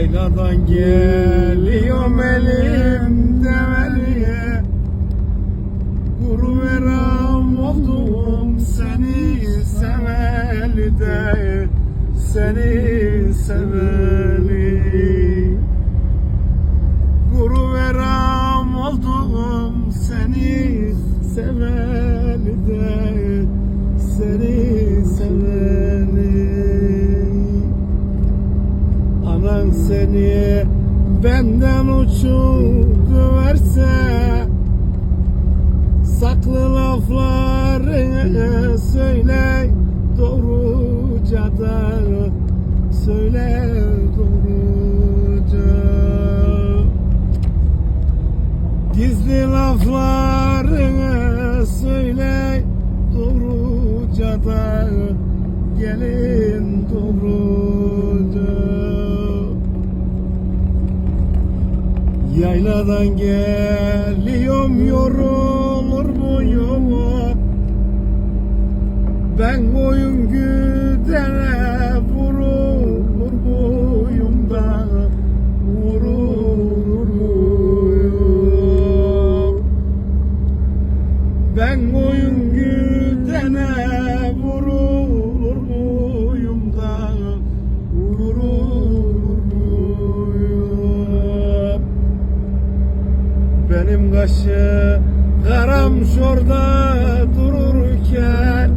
Yayladan geliyorum elimde veliye. Guru veram oldum seni seveli de Seni seveli. Guru veram oldum seni seveli benden uçurdu verse Saklı laflarını söyle doğruca Söyle doğruca Gizli laflarını söyle doğruca Gelin doğruca Yayladan geliyorum yorulur muyum? Ben koyun güdene vurulur benim kaşı karam şorda dururken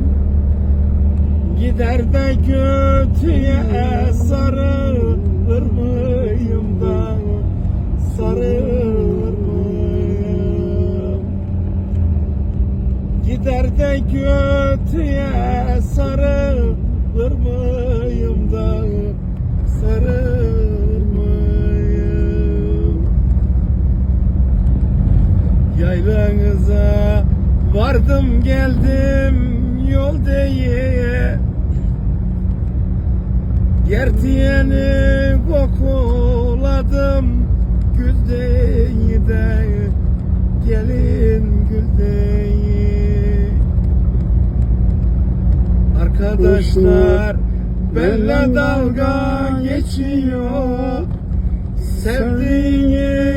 Gider de kötüye sarılır mıyım da? Sarılır mıyım? Gider de kötüye sarılır mıyım Yaylanıza vardım geldim yol diye Gertiyeni kokuladım gül deyi de. Gelin gül deyi Arkadaşlar benle dalga geçiyor. Sevdiğini